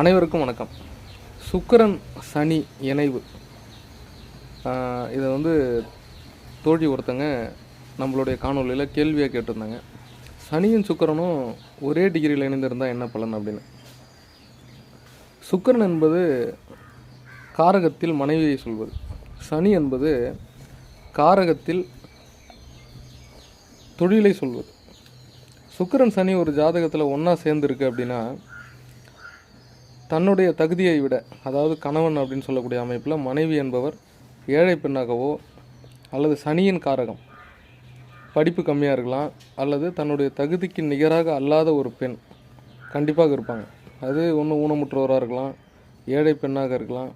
அனைவருக்கும் வணக்கம். சுக்கிரன் சனி இணைவு. இதை வந்து தோழி ஒருத்தங்க நம்மளுடைய காணொளியில் கேள்வியாக கேட்டிருந்தாங்க. சனியும் சுக்கிரனும் ஒரே டிகிரியில் இணைந்திருந்தால் என்ன பலன் அப்படின்னு. சுக்கரன் என்பது காரகத்தில் மனைவியை சொல்வது. சனி என்பது காரகத்தில் தொழிலை சொல்வது. சுக்கிரன் சனி ஒரு ஜாதகத்தில் ஒன்றா சேர்ந்துருக்கு அப்படின்னா தன்னுடைய தகுதியை விட அதாவது கணவன் அப்படின்னு சொல்லக்கூடிய அமைப்பில் மனைவி என்பவர் ஏழை பெண்ணாகவோ அல்லது சனியின் காரகம் படிப்பு கம்மியாக இருக்கலாம் அல்லது தன்னுடைய தகுதிக்கு நிகராக அல்லாத ஒரு பெண் கண்டிப்பாக இருப்பாங்க. அது ஒன்று ஊனமுற்றோராக இருக்கலாம் ஏழை பெண்ணாக இருக்கலாம்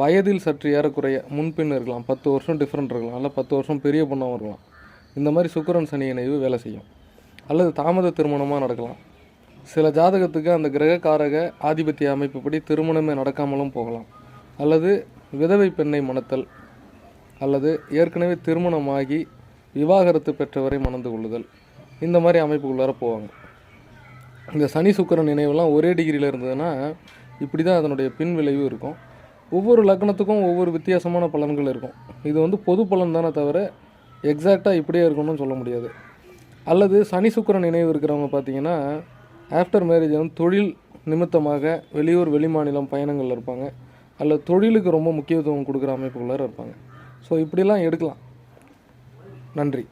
வயதில் சற்று ஏறக்குறைய முன்பின் இருக்கலாம் பத்து வருஷம் டிஃப்ரெண்ட் இருக்கலாம் அல்ல பத்து வருஷம் பெரிய பொண்ணாகவும் இருக்கலாம். இந்த மாதிரி சுக்கரன் சனி இணைவு வேலை செய்யும். அல்லது தாமத திருமணமாக நடக்கலாம். சில ஜாதகத்துக்கு அந்த கிரகக்காரக ஆதிபத்திய அமைப்புப்படி திருமணமே நடக்காமலும் போகலாம். அல்லது விதவை பெண்ணை மணத்தல் அல்லது ஏற்கனவே திருமணமாகி விவாகரத்து பெற்றவரை மணந்து கொள்ளுதல். இந்த மாதிரி அமைப்புக்குள்ளார போவாங்க. இந்த சனி சுக்கரன் நினைவெல்லாம் ஒரே டிகிரியில் இருந்ததுன்னா இப்படி தான் அதனுடைய பின் விளைவு இருக்கும். ஒவ்வொரு லக்னத்துக்கும் ஒவ்வொரு வித்தியாசமான பலன்கள் இருக்கும். இது வந்து பொது பலன் தானே தவிர எக்ஸாக்டாக இப்படியே இருக்கணும்னு சொல்ல முடியாது. அல்லது சனி சுக்கரன் நினைவு இருக்கிறவங்க பார்த்தீங்கன்னா ஆஃப்டர் மேரேஜ் வந்து தொழில் நிமித்தமாக வெளியூர் வெளிமாநிலம் பயணங்களில் இருப்பாங்க. அல்லது தொழிலுக்கு ரொம்ப முக்கியத்துவம் கொடுக்குற அமைப்புக்குள்ளார இருப்பாங்க. ஸோ இப்படிலாம் எடுக்கலாம். நன்றி.